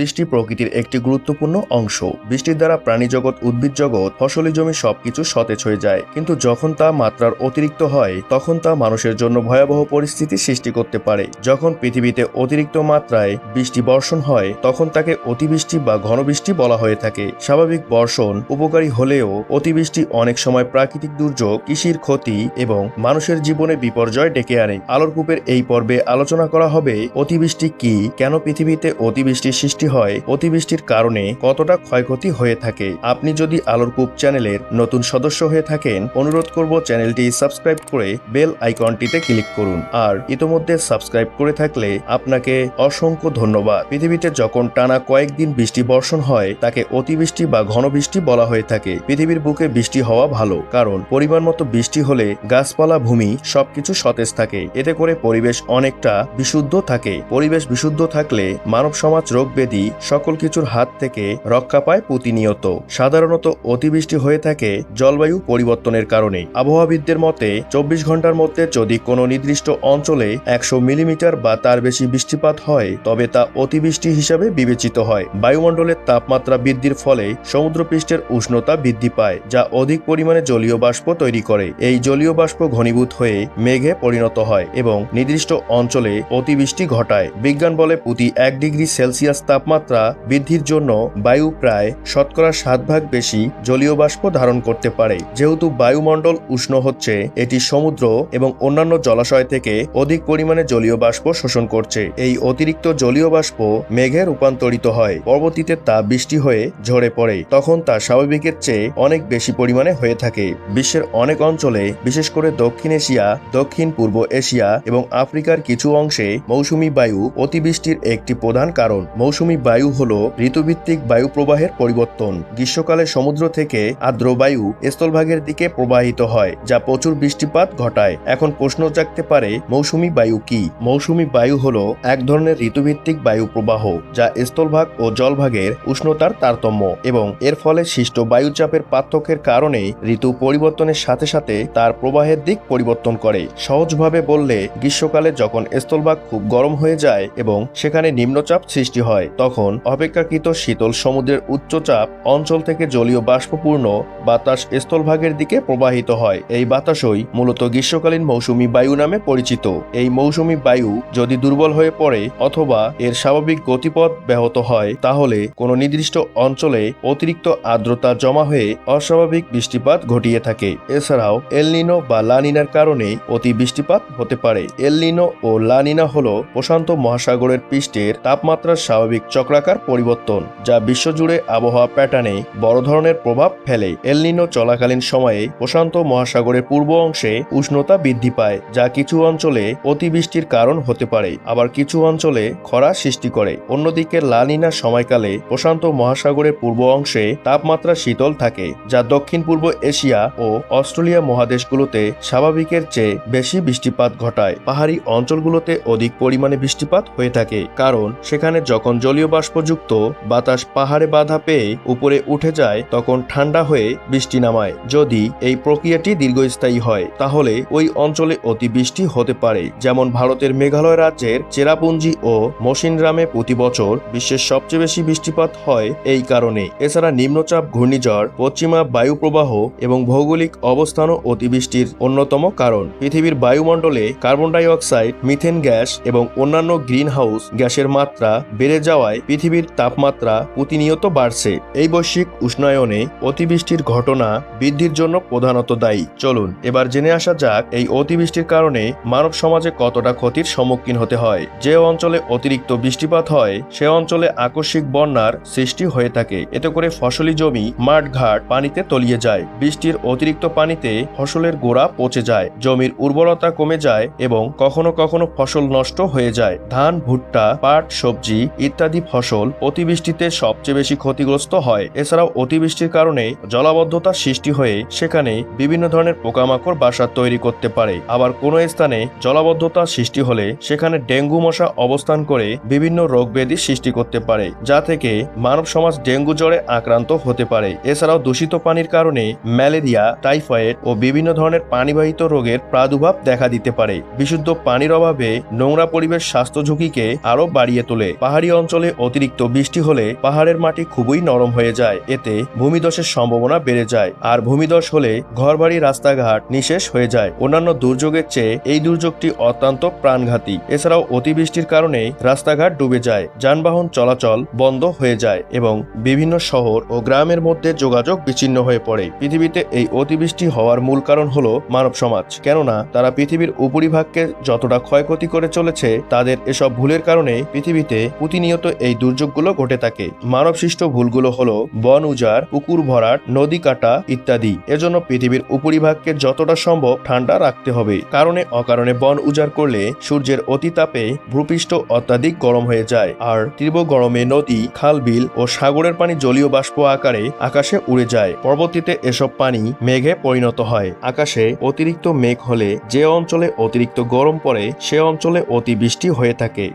বৃষ্টি প্রকৃতির একটি গুরুত্বপূর্ণ অংশ। বৃষ্টির দ্বারা প্রাণী জগৎ, উদ্ভিদ জগৎ, ফসলি জমি সবকিছু সতেজ হয়ে যায়। কিন্তু যখন তা মাত্রার অতিরিক্ত হয়, তখন তা মানুষের জন্য ভয়াবহ পরিস্থিতি সৃষ্টি করতে পারে। যখন পৃথিবীতে অতিরিক্ত মাত্রায় বৃষ্টি বর্ষণ হয়, তখন তাকে অতিবৃষ্টি বা ঘনবৃষ্টি বলা হয়ে থাকে। স্বাভাবিক বর্ষণ উপকারী হলেও অতিবৃষ্টি অনেক সময় প্রাকৃতিক দুর্যোগ, কৃষির ক্ষতি এবং মানুষের জীবনে বিপর্যয় ডেকে আনে। আলোর কূপের এই পর্বে আলোচনা করা হবে অতিবৃষ্টি কি, কেন পৃথিবীতে অতিবৃষ্টির সৃষ্টি হয় অতিবৃষ্টির কারণে কতটা ক্ষয়ক্ষতি হয়ে থাকে। আপনি যদি আলোর কূপ চ্যানেলের নতুন সদস্য হয়ে থাকেন, অনুরোধ করব চ্যানেলটি সাবস্ক্রাইব করে বেল আইকনটিতে ক্লিক করুন। আর ইতোমধ্যে সাবস্ক্রাইব করে থাকলে আপনাকে অসংখ্য ধন্যবাদ। পৃথিবীতে যখন টানা কয়েকদিন বৃষ্টি বর্ষণ হয়, তাকে অতিবৃষ্টি বা ঘনবৃষ্টি বলা হয়ে থাকে। পৃথিবীর বুকে বৃষ্টি হওয়া ভালো, কারণ পরিমাণ মতো বৃষ্টি হলে গাছপালা, ভূমি সবকিছু সতেজ থাকে। এতে করে পরিবেশ অনেকটা বিশুদ্ধ থাকে। পরিবেশ বিশুদ্ধ থাকলে মানব সমাজ রোগ ব্যাধি সকল কিছুর হাত থেকে রক্ষা পায় প্রতিনিয়ত। সাধারণত অতিবৃষ্টি হয়ে থাকে জলবায়ু পরিবর্তনের কারণে। আবহাওয়াবিদদের মতে, চব্বিশ ঘণ্টার মধ্যে যদি কোনো নির্দিষ্ট অঞ্চলে একশো মিলিমিটার বা তার বেশি বৃষ্টিপাত হয়, তবে তা অতিবৃষ্টি হিসাবে বিবেচিত হয়। বায়ুমণ্ডলের তাপমাত্রা বৃদ্ধির ফলে সমুদ্রপৃষ্ঠের উষ্ণতা বৃদ্ধি পায়, যা অধিক পরিমাণে জলীয় বাষ্প তৈরি করে। এই জলীয় বাষ্প ঘনীভূত হয়ে মেঘে পরিণত হয় এবং নির্দিষ্ট অঞ্চলে অতিবৃষ্টি ঘটায়। বিজ্ঞান বলে প্রতি এক ডিগ্রি সেলসিয়াস তাপমাত্রা বৃদ্ধির জন্য বায়ু প্রায় শতকরা সাত ভাগ বেশি জলীয় বাষ্প ধারণ করতে পারে। যেহেতু বায়ুমণ্ডল উষ্ণ হচ্ছে, এটি সমুদ্র এবং অন্যান্য জলাশয় থেকে অধিক পরিমাণে জলীয় বাষ্প শোষণ করছে। এই অতিরিক্ত জলীয় বাষ্প মেঘে রূপান্তরিত হয়। পরবর্তীতে তা বৃষ্টি হয়ে ঝরে পড়ে, তখন তা স্বাভাবিকের চেয়ে অনেক বেশি পরিমাণে হয়ে থাকে। বিশ্বের অনেক অঞ্চলে, বিশেষ করে দক্ষিণ এশিয়া, দক্ষিণ পূর্ব এশিয়া এবং আফ্রিকার কিছু অংশে মৌসুমী বায়ু অতিবৃষ্টির একটি প্রধান কারণ। মৌসুমী বায়ু হল ঋতুভিত্তিক বায়ু প্রবাহের পরিবর্তন। গ্রীষ্মকালে সমুদ্র থেকে আর্দ্র বায়ু স্থলভাগের দিকে প্রবাহিত হয়, যা প্রচুর বৃষ্টিপাত ঘটায়। এখন প্রশ্ন জাগতে পারে, মৌসুমী বায়ু কি? মৌসুমী বায়ু হল এক ধরনের ঋতুভিত্তিক বায়ু প্রবাহ, যা স্থলভাগ ও জলভাগের উষ্ণতার তারতম্য এবং এর ফলে সৃষ্ট বায়ুচাপের পার্থক্যের কারণে ঋতু পরিবর্তনের সাথে সাথে তার প্রবাহের দিক পরিবর্তন করে। সহজভাবে বললে, গ্রীষ্মকালে যখন স্থলভাগ খুব গরম হয়ে যায় এবং সেখানে নিম্নচাপ সৃষ্টি হয় তখন অপেক্ষাকৃত শীতল সমুদ্রের উচ্চচাপ অঞ্চল থেকে জলীয় বাষ্পপূর্ণ বাতাস স্থলভাগের দিকে প্রবাহিত হয়। এই বাতাসই মূলত গ্রীষ্মকালীন মৌসুমি বায়ু নামে পরিচিত। এই মৌসুমি বায়ু যদি দুর্বল হয়ে পড়ে অথবা এর স্বাভাবিক গতিপথ ব্যাহত হয়, তাহলে কোনো নির্দিষ্ট অঞ্চলে অতিরিক্ত আর্দ্রতা জমা হয়ে অস্বাভাবিক বৃষ্টিপাত ঘটিয়ে থাকে। এছাড়াও এলনিনো বা লানিনার কারণে অতি বৃষ্টিপাত হতে পারে। এলনিনো ও লানিনা হল প্রশান্ত মহাসাগরের পৃষ্ঠের তাপমাত্রার স্বাভাবিক চক্রাকার পরিবর্তন, যা বিশ্বজুড়ে আবহাওয়া প্যাটার্নে বড় ধরনের প্রভাব ফেলে। এলনিনো চলাকালীন সময়ে প্রশান্ত মহাসাগরের পূর্ব অংশে উষ্ণতা বৃদ্ধি পায়, যা কিছু অঞ্চলে অতিবৃষ্টির কারণ হতে পারে, আবার কিছু অঞ্চলে খরা সৃষ্টি করে। অন্যদিকে লানিনা সময়কালে প্রশান্ত মহাসাগরের পূর্ব অংশে তাপমাত্রা শীতল থাকে, যা দক্ষিণ পূর্ব এশিয়া ও অস্ট্রেলিয়া মহাদেশগুলোতে স্বাভাবিকের চেয়ে বেশি বৃষ্টিপাত ঘটায়। পাহাড়ি অঞ্চলগুলোতে অধিক পরিমাণে বৃষ্টিপাত হয়ে থাকে, কারণ সেখানে যখন জলীয় বাষ্পযুক্ত বাতাস পাহাড়ে বাধা পেয়ে উপরে উঠে যায় তখন ঠান্ডা হয়ে বৃষ্টি নামায়। যদি এই প্রক্রিয়াটি দীর্ঘস্থায়ী হয়, তাহলে ওই অঞ্চলে অতিবৃষ্টি হতে পারে, যেমন ভারতের মেঘালয় রাজ্যের চেরাপুঞ্জি ও মসিনরামে প্রতি বছর বিশ্বের সবচেয়ে বেশি বৃষ্টিপাত হয় এই কারণে। এছাড়া নিম্নচাপ, ঘূর্ণিঝড়, পশ্চিমা বায়ু প্রবাহ এবং ভৌগোলিক অবস্থানও অতিবৃষ্টির অন্যতম কারণ। পৃথিবীর বায়ুমণ্ডলে carbon dioxide methane gas এবং অন্যান্য গ্রিন হাউস গ্যাসের মাত্রা বেড়ে যাওয়ায় পৃথিবীর তাপমাত্রা প্রতিনিয়ত বাড়ছে। এই বৈশ্বিক উষ্ণায়নে অতিবৃষ্টির ঘটনা বৃদ্ধির জন্য প্রধানত দায়ী। চলুন, এবার জেনে আসা যাক এই অতিবৃষ্টির কারণে মানব সমাজে কতটা ক্ষতির সম্মুখীন হতে হয়। যে অঞ্চলে অতিরিক্ত বৃষ্টিপাত হয়, সে অঞ্চলে আকস্মিক বন্যার সৃষ্টি হয়ে থাকে। এতে করে ফসলি জমি, মাঠঘাট পানিতে তলিয়ে যায়। বৃষ্টির অতিরিক্ত পানিতে ফসলের গোড়া পচে যায়। জমির উর্বরতা কমে যায় এবং কখনো কখনো ফসল নষ্ট হয়ে যায়। ধান, ভুট্টা, পাট, সবজি ইত্যাদি ফসল অতিবৃষ্টিতে সবচেয়ে বেশি ক্ষতিগ্রস্ত হয়। এছাড়াও অতিবৃষ্টির কারণে জলাবদ্ধতা সৃষ্টি হয়ে সেখানে বিভিন্ন ধরনের পোকামাকড় বাসা তৈরি করতে পারে। আবার কোনো স্থানে জলাবদ্ধতা সৃষ্টি হলে সেখানে ডেঙ্গু মশা অবস্থান করে বিভিন্ন রোগ ব্যাধি সৃষ্টি করতে পারে, যা থেকে মানব সমাজ ডেঙ্গু জ্বরে আক্রান্ত হতে পারে। এছাড়াও দূষিত পানির কারণে ম্যালেরিয়া, টাইফয়েড ও বিভিন্ন ধরনের পানিবাহিত রোগের প্রাদুর্ভাব দেখা দিতে পারে। বিশুদ্ধ পানির অভাবে নোংরা পরিবেশ স্বাস্থ্য ঝুঁকিকে আরও বাড়িয়ে তোলে। পাহাড়ি অঞ্চলে অতিরিক্ত বৃষ্টি হলে পাহাড়ের মাটি খুবই নরম হয়ে যায়। এতে ভূমিধসের সম্ভাবনা বেড়ে যায় আর ভূমিধস হলে ঘরবাড়ি, রাস্তাঘাট নিঃশেষ হয়ে যায়। অন্যান্য দুর্যোগের চেয়ে এই দুর্যোগটি অত্যন্ত প্রাণঘাতী। এছাড়াও অতিবৃষ্টির কারণে রাস্তাঘাট ডুবে যায়, যানবাহন চলাচল বন্ধ হয়ে যায় এবং বিভিন্ন শহর ও গ্রামের মধ্যে যোগাযোগ বিচ্ছিন্ন হয়ে পড়ে। পৃথিবীতে এই অতিবৃষ্টি হওয়ার মূল কারণ হলো মানব সমাজ। কেননা তারা পৃথিবীর উপরিভাগকে যতটা ক্ষয়ক্ষতি করে চলেছে, তাদের এসব ভুলের কারণে পৃথিবীতে প্রতিনিয়ত এই দুর্যোগগুলো ঘটে থাকে। মানব সৃষ্ট ভুলগুলো হলো বন উজাড়, পুকুর ভরাট, নদী কাটা ইত্যাদি। এজন্য পৃথিবীর উপরিভাগকে যতটা সম্ভব ঠান্ডা রাখতে হবে। কারণে অকারণে বন উজাড় করলে সূর্যের অতিতাপে ভূপৃষ্ঠ অত্যাধিক গরম হয়ে যায় আর তীব্র গরমে নদী খাল বিল ও সাগরের পানি জলীয় বাষ্প আকারে আকাশে উড়ে যায়। পরবর্তীতে এসব পানি মেঘে পরিণত হয়। আকাশে অতিরিক্ত মেঘ হলে যে অঞ্চলে অতিরিক্ত গরম পড়ে, সে অঞ্চলে অতিবৃষ্টি হয়ে থাকে।